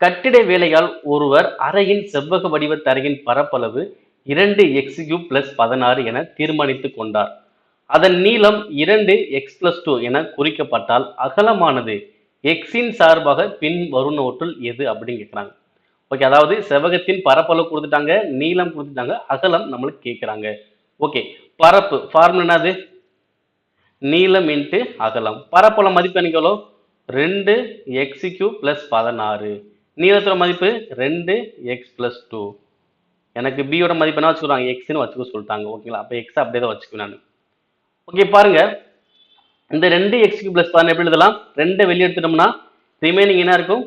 கட்டிட வேலையால் ஒருவர் அறையின் செவ்வக வடிவ தரையின் பரப்பளவு இரண்டு எக்ஸ் கியூப் பிளஸ் பதினாறு என தீர்மானித்துக் கொண்டார். அதன் நீளம் இரண்டு எக்ஸ் பிளஸ் டூ என குறிக்கப்பட்டால் அகலமானது எக்ஸின் சார்பாக பின் வருவனவற்றுள் எது அப்படின்னு கேட்குறாங்க ஓகே அதாவது செவ்வகத்தின் பரப்பளவு கொடுத்துட்டாங்க நீளம் கொடுத்துட்டாங்க அகலம் நம்மளுக்கு கேட்குறாங்க ஓகே பரப்பு ஃபார்முலா என்னது? நீளம் இன்ட்டு அகலம். பரப்பளம் மதிப்பு எனக்கு எவ்வளோ ரெண்டு எக்ஸ் கியூ ப்ளஸ் பதினாறு. நீளத்தோட மதிப்பு ரெண்டு எக்ஸ் ப்ளஸ் டூ எனக்கு பியோட மதிப்பு என்ன வச்சுக்கிறாங்க? எக்ஸ்னு வச்சுக்க சொல்லிட்டாங்க. ஓகேங்களா அப்போ எக்ஸ் அப்படியே தான் வச்சுக்குவேன் நான். ஓகே பாருங்க. இந்த ரெண்டு எக்ஸ் கியூ ப்ளஸ் பதினெட்டு எப்படி எழுதலாம்? ரெண்டு வெளியே எடுத்துட்டோம்னா ரிமைனிங் என்ன இருக்கும்?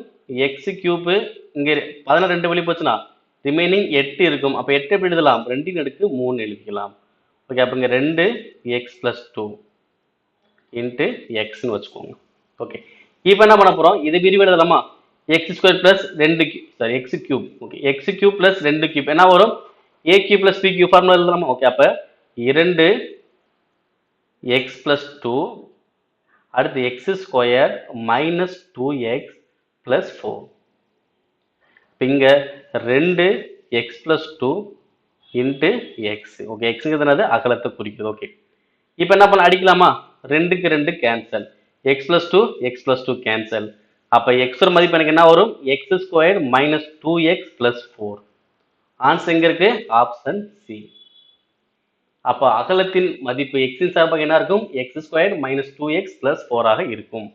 எக்ஸ் கியூப்பு இங்கே பதினாறு ரெண்டு வெளியே போச்சுன்னா ரிமைனிங் எட்டு இருக்கும். அப்போ எட்டு எப்படி எழுதலாம்? ரெண்டின் அடுக்கு மூணு எழுதிக்கலாம். ஓகே அப்போ இங்கே ரெண்டு எக்ஸ் ப்ளஸ் டூ இன்ட்டு எக்ஸ்னு வச்சுக்கோங்க. ஓகே இப்போ என்ன பண்ண போகிறோம் இது விரிவு எழுதலாமா? எக்ஸ் ஸ்கொயர் ப்ளஸ் ரெண்டு cube sorry x cube okay x cube plus ரெண்டு கியூப் என்ன வரும்? A cube plus B cube formula எழுதலாமா? ஓகே அப்போ இரண்டு எக்ஸ் ப்ளஸ் டூ அடுத்து x square minus two x plus four இப்போ இங்கே ரெண்டு x plus two into x okay எக்ஸுங்கிறது அகலத்தை குறிக்குது. ஓகே இப்போ என்ன பண்ண அடிக்கலாமா? ரெண்டுக்கு ரெண்டு cancel X plus two X plus two cancel அப்போ எக்ஸோட மதிப்பு எனக்கு என்ன வரும்? X square minus two x plus four answer எங்கே இருக்கு? ஆப்ஷன் சி அப்போ அகலத்தின் மதிப்பு எக்ஸின் சார்பாக என்ன இருக்கும்? X square minus two X plus ஃபோராக இருக்கும்.